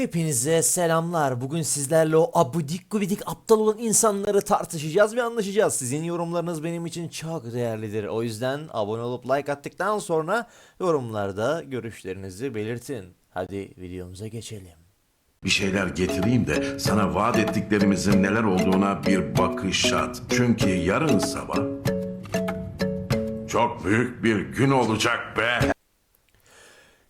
Hepinize selamlar. Bugün sizlerle o abudik gubidik aptal olan insanları tartışacağız ve anlaşacağız. Sizin yorumlarınız benim için çok değerlidir. O yüzden abone olup like attıktan sonra yorumlarda görüşlerinizi belirtin. Hadi videomuza geçelim. Bir şeyler getireyim de sana vaat ettiklerimizin neler olduğuna bir bakış at. Çünkü yarın sabah çok büyük bir gün olacak be.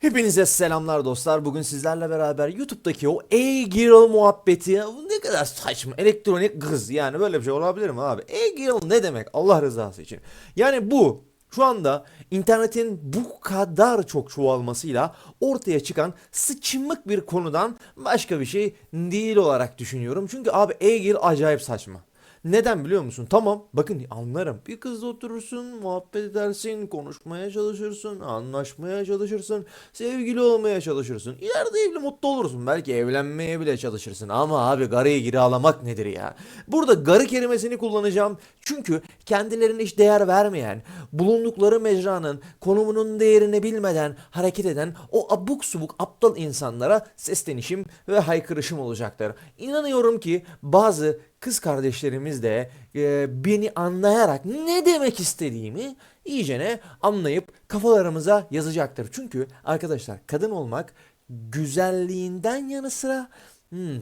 Hepinize selamlar dostlar. Bugün sizlerle beraber YouTube'daki o e-girl muhabbeti ya ne kadar saçma. Elektronik kız yani böyle bir şey olabilir mi abi? E-girl ne demek Allah rızası için? Yani bu şu anda internetin bu kadar çok çoğalmasıyla ortaya çıkan sıçmık bir konudan başka bir şey değil olarak düşünüyorum. Çünkü abi e-girl acayip saçma. Neden biliyor musun? Tamam bakın anlarım. Bir kızla oturursun, muhabbet edersin, konuşmaya çalışırsın, anlaşmaya çalışırsın, sevgili olmaya çalışırsın. İleride evli mutlu olursun. Belki evlenmeye bile çalışırsın. Ama abi garıyı kiralamak nedir ya? Burada garı kelimesini kullanacağım. Çünkü kendilerine hiç değer vermeyen, bulundukları mecranın konumunun değerini bilmeden hareket eden o abuk subuk aptal insanlara seslenişim ve haykırışım olacaktır. İnanıyorum ki bazı kız kardeşlerimiz de e, beni anlayarak ne demek istediğimi iyicene anlayıp kafalarımıza yazacaktır. Çünkü arkadaşlar kadın olmak güzelliğinden yanı sıra hmm,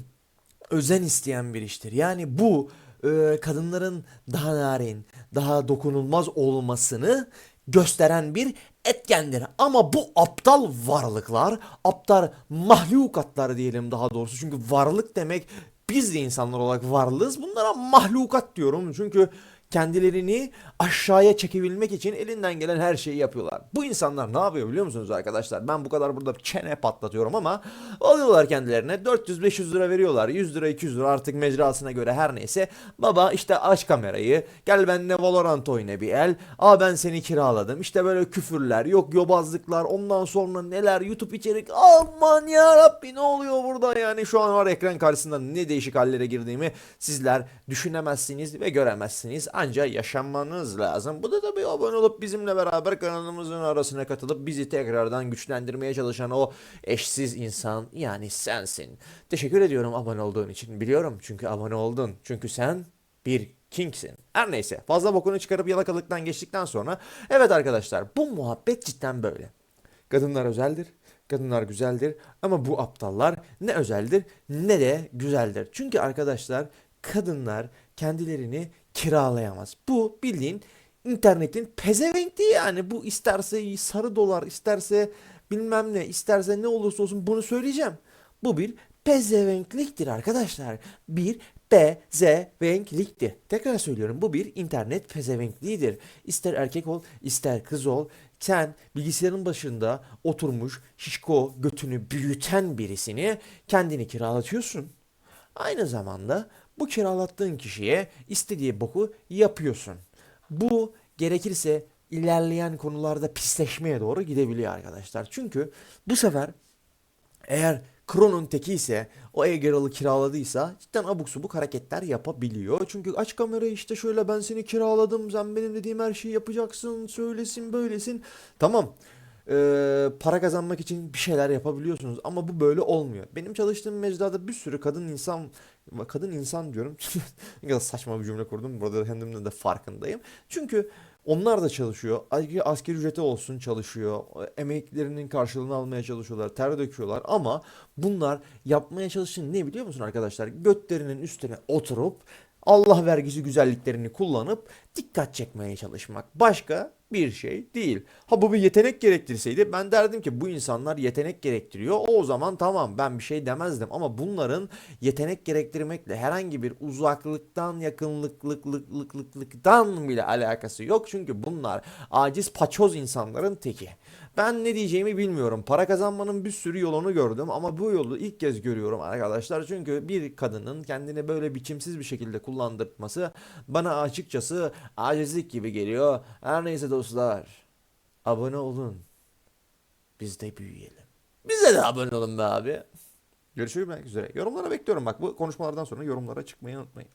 özen isteyen bir iştir. Yani bu e, kadınların daha narin, daha dokunulmaz olmasını gösteren bir etkendir. Ama bu aptal varlıklar, aptal mahlukatlar diyelim daha doğrusu. Çünkü varlık demek biz de insanlar olarak varlığız. Bunlara mahlukat diyorum. Çünkü kendilerini aşağıya çekebilmek için elinden gelen her şeyi yapıyorlar. Bu insanlar ne yapıyor biliyor musunuz arkadaşlar? Ben bu kadar burada çene patlatıyorum ama alıyorlar kendilerine 400-500 lira veriyorlar. 100 lira 200 lira artık mecrasına göre her neyse. Baba işte aç kamerayı gel benimle Valorant oyna bir el. Aa ben seni kiraladım. İşte böyle küfürler yok yobazlıklar ondan sonra neler YouTube içerik. Aman ya Rabbi ne oluyor burada yani şu an var ekran karşısında ne değişik hallere girdiğimi sizler düşünemezsiniz ve göremezsiniz. Ancak yaşanmanız lazım. Bu da tabii abone olup bizimle beraber kanalımızın arasına katılıp bizi tekrardan güçlendirmeye çalışan o eşsiz insan yani sensin. Teşekkür ediyorum abone olduğun için. Biliyorum çünkü abone oldun. Çünkü sen bir kingsin. Her neyse fazla bokunu çıkarıp yalakalıktan geçtikten sonra evet arkadaşlar bu muhabbet cidden böyle. Kadınlar özeldir. Kadınlar güzeldir ama bu aptallar ne özeldir ne de güzeldir. Çünkü arkadaşlar kadınlar kendilerini kiralayamaz. Bu bildiğin internetin pezevenkliği yani bu isterse sarı dolar isterse bilmem ne isterse ne olursa olsun bunu söyleyeceğim. Bu bir pezevenkliktir arkadaşlar. Bir pezevenkliktir. Tekrar söylüyorum bu bir internet pezevenkliğidir. İster erkek ol ister kız ol sen bilgisayarın başında oturmuş şişko götünü büyüten birisini kendini kiralatıyorsun. Aynı zamanda bu kiralattığın kişiye istediği boku yapıyorsun. Bu gerekirse ilerleyen konularda pisleşmeye doğru gidebiliyor arkadaşlar. Çünkü bu sefer eğer Kron'un teki ise o Egeral'ı kiraladıysa cidden abuk subuk hareketler yapabiliyor. Çünkü aç kamerayı işte şöyle ben seni kiraladım sen benim dediğim her şeyi yapacaksın söylesin böylesin. Tamam ee, para kazanmak için bir şeyler yapabiliyorsunuz ama bu böyle olmuyor. Benim çalıştığım mecrada bir sürü kadın insan kadın insan diyorum. ne kadar saçma bir cümle kurdum. Burada kendimden de farkındayım. Çünkü onlar da çalışıyor. Asker ücreti olsun çalışıyor. Emeklerinin karşılığını almaya çalışıyorlar. Ter döküyorlar ama bunlar yapmaya çalışan ne biliyor musun arkadaşlar? Götlerinin üstüne oturup Allah vergisi güzelliklerini kullanıp dikkat çekmeye çalışmak. Başka bir şey değil. Ha bu bir yetenek gerektirseydi ben derdim ki bu insanlar yetenek gerektiriyor. O zaman tamam ben bir şey demezdim ama bunların yetenek gerektirmekle herhangi bir uzaklıktan yakınlıklıklıklıklıktan bile alakası yok. Çünkü bunlar aciz paçoz insanların teki. Ben ne diyeceğimi bilmiyorum. Para kazanmanın bir sürü yolunu gördüm ama bu yolu ilk kez görüyorum arkadaşlar. Çünkü bir kadının kendini böyle biçimsiz bir şekilde kullandırması bana açıkçası acizlik gibi geliyor. Her neyse dostlar. Abone olun. Biz de büyüyelim. Bize de abone olun be abi. Görüşmek üzere. Yorumlara bekliyorum bak bu konuşmalardan sonra yorumlara çıkmayı unutmayın.